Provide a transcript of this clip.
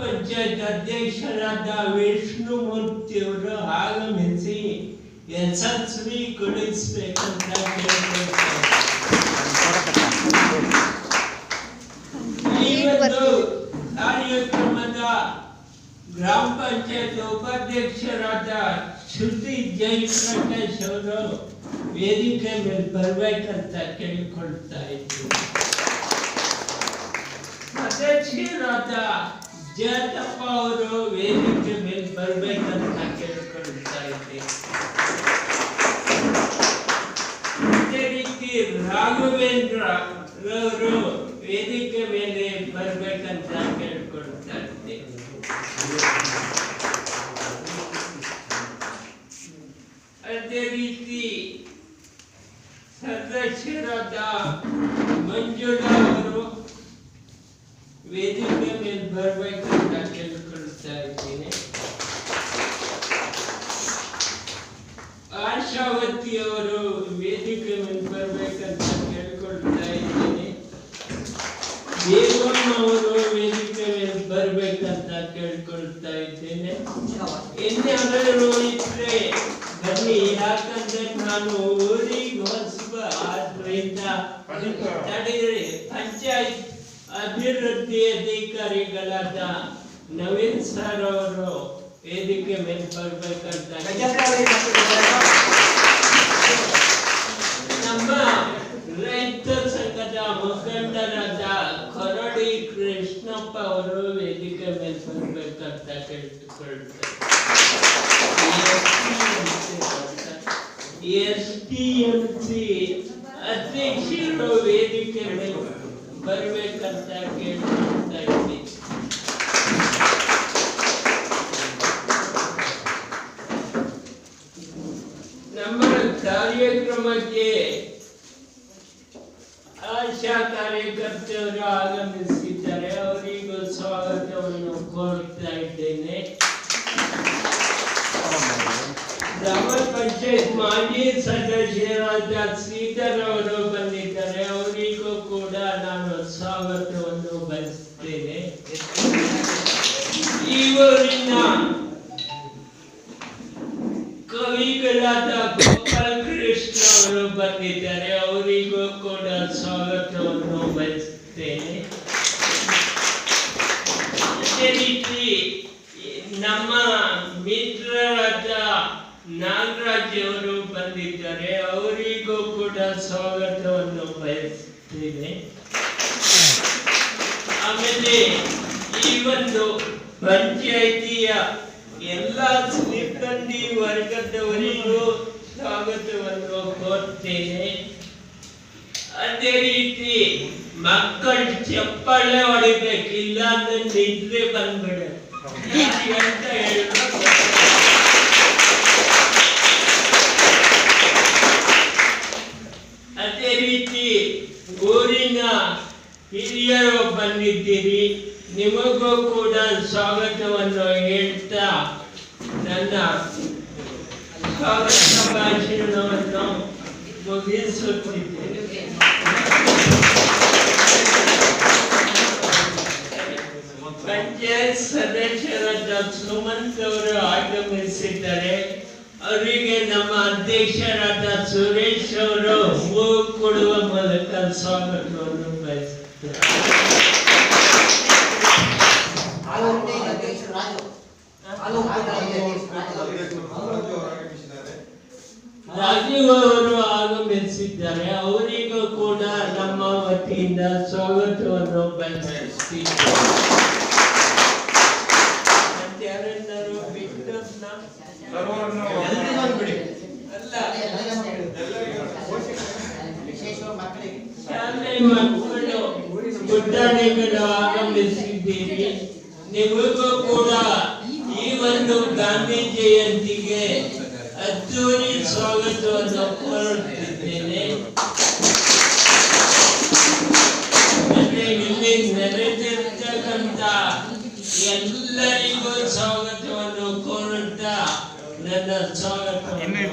ಪಂಚಾಯತ್ ಅಧ್ಯಕ್ಷರಾದ ವಿಷ್ಣುಮೂರ್ತಿಯವರು ಆಗಮಿಸಿ ಯಶಸ್ವಿಗೊಳಿಸಬೇಕಂತ ಕೇಳ್ಕೊಳ್ತಾರೆ ಈ ಒಂದು ಕಾರ್ಯಕ್ರಮದ ಗ್ರಾಮ ಪಂಚಾಯತ್ ಉಪಾಧ್ಯಕ್ಷರಾದ ಶ್ರುತಿ ಜಯಪ್ರಕಾಶ್ ಅವರು ವೇದಿಕೆ ಮೇಲೆ ಬರ್ಬೇಕಂತ ಕೇಳಿಕೊಳ್ತಾ ಇದ್ರು ಅಧ್ಯಕ್ಷರಾದ ಜಯತಪ್ಪ ಅವರು ವೇದಿಕೆ ಮೇಲೆ ಬರ್ಬೇಕಂತ ಕೇಳಿಕೊಳ್ತಾ ಇದ್ದೆ ಅದೇ ರೀತಿ ರಾಘವೇಂದ್ರ ಅವರು ವೇದಿಕೆ ಮೇಲೆ ಬರ್ಬೇಕಂತ ಕೇಳ್ಕೊಳ್ತಾ ಇದ್ದೆ ಅದೇ ರೀತಿ ಸದಸ್ಯರಾದ ಮಂಜುಳಾ ಅವರು ವೇದಿಕೆ ಮೇಲೆ ಅಂತ ಕೇಳ್ಕೊಳ್ತಾ ಇದ್ದೀನಿ ಆಶಾವತಿ ಅವರು ವೇದಿಕೆ ಮೇಲೆ ಬರಬೇಕಂತ ಕೇಳ್ಕೊಳ್ತಾ ಇದ್ದೀನಿ. ದೇವಮ್ಮ ಅವರು ವೇದಿಕೆ ಮೇಲೆ ಬರಬೇಕಂತ ಕೇಳ್ಕೊಳ್ತಾ ಇದ್ದೇನೆ. ಇನ್ಯಾರು ಇದ್ರೆ ಬನ್ನಿ ಯಾಕಂದ್ರೆ ನಾನು ಊರಿಗೆ ಹೊಸಬ ಆದ್ರಿಂದ ತಡೆಯಿರಿ. ಪಂಚಾಯತ್ ಅಭಿವೃದ್ಧಿ ಅಧಿಕಾರಿಗಳಾದ ನವೀನ್ ಸರ್ ಅವರು ವೇದಿಕೆ ಮೇಲೆ ಬರ್ಬೇಕಂತ ನಮ್ಮ ರೈತ ಸಂಘದ ಮುಖಂಡರಾದ ಕೊರಡಿ ಕೃಷ್ಣಪ್ಪ ಅವರು ವೇದಿಕೆ ಮೇಲೆ ಬರ್ಬೇಕಂತ ಕೇಳಿಕೊಳ್ತಾರೆ ಎಸ್ ಟಿ ಎಂ ಸಿ ಅಧ್ಯಕ್ಷರು ವೇದಿಕೆ ಮೇಲೆ ಬರ್ಬೇಕಂತ ಕೇಳ್ಕೊಳ್ತಾ ಇದ್ದೀನಿ ನಮ್ಮ ಕಾರ್ಯಕ್ರಮಕ್ಕೆ ಆಶಾ ಕಾರ್ಯಕರ್ತರು ಆಗಮಿಸಿದ್ದಾರೆ ಅವರಿಗೂ ಸ್ವಾಗತವನ್ನು ಕೋರ್ತಾ ಇದ್ದೇನೆ ಗ್ರಾಮ ಪಂಚಾಯತ್ ಮಾಜಿ ಸದಸ್ಯರಾದ ಶ್ರೀಧರ್ ಅವರು ಬಂದಿದ್ದಾರೆ ಅವರಿಗೂ ಕೂಡ ನಾನು ಸ್ವಾಗತವನ್ನು ಬಯಸುತ್ತೇನೆ ಈ ಊರಿನ ಕವಿಗಳಾದ ಗೋಪಾಲ ಕೃಷ್ಣ ಅವರು ಬಂದಿದ್ದಾರೆ. ಅವರಿಗೂ ಕೂಡ ಸ್ವಾಗತವನ್ನು ಬಯಸುತ್ತೇನೆ. ಅದೇ ರೀತಿ ನಮ್ಮ ಮಿತ್ರರಾದ ನಾಗರಾಜ್ ಅವರು ಬಂದಿದ್ದಾರೆ. ಅವರಿಗೂ ಕೂಡ ಸ್ವಾಗತವನ್ನು ಬಯಸ್ತೇನೆ ಆಮೇಲೆ ಈ ಒಂದು ಪಂಚಾಯಿತಿಯ ಎಲ್ಲ ಸಿಬ್ಬಂದಿ ವರ್ಗದವರಿಗೂ ಸ್ವಾಗತವನ್ನು ಕೋರ್ತೇನೆ. ಅದೇ ರೀತಿ ಮಕ್ಕಳು ಹೊಡಿಬೇಕು ಇಲ್ಲ ಅಂದ್ರೆ ನಿದ್ರೆ ಬಂದ್ಬಿಡ. ಅಂತ ಹೇಳಿದ್ರು ಅದೇ ರೀತಿ ಊರಿನ ಹಿರಿಯರು ಬಂದಿದ್ದೀರಿ. ನಿಮಗೂ ಕೂಡ ಸ್ವಾಗತವನ್ನು ಹೇಳ್ತಾ ನನ್ನ ಸ್ವಾಗತ ಭಾಷಣವನ್ನು ಮುಗಿಸುತ್ತಿದ್ದೇನೆ. ಪಂಚಾಯತ್ ಸದಸ್ಯರಾದ ಸುಮಂತ್ ಅವರು ಆಗಮಿಸಿದ್ದಾರೆ. ಅವರಿಗೆ ನಮ್ಮ ಅಧ್ಯಕ್ಷರಾದ ಸುರೇಶ್ ಅವರು ಹೂ ಕೊಡುವ ಮೂಲಕ ಸ್ವಾಗತವನ್ನು ರಾಜೀವ್ ಅವರು ಆಗಮಿಸಿದ್ದಾರೆ. ಅವರಿಗೂ ಕೂಡ ನಮ್ಮ ವತಿಯಿಂದ ಸ್ವಾಗತವನ್ನು ಪುಟಾಣಿಗಳು ಆಗಮಿಸಿದ್ದೀರಿ. ನಿಮಗೂ ಕೂಡ ಒಂದು ಗಾಂಧಿ ಜಯಂತಿಗೆ ಅದ್ದೂರಿ ಸ್ವಾಗತವನ್ನು ಕೋರುತ್ತಿದ್ದೇನೆ. ಇಲ್ಲಿ ನೆರೆದಿರ್ತಕ್ಕಂಥ ಎಲ್ಲರಿಗೂ ಸ್ವಾಗತವನ್ನು ಕೋರುತ್ತಾ ನನ್ನ ಸ್ವಾಗತವನ್ನು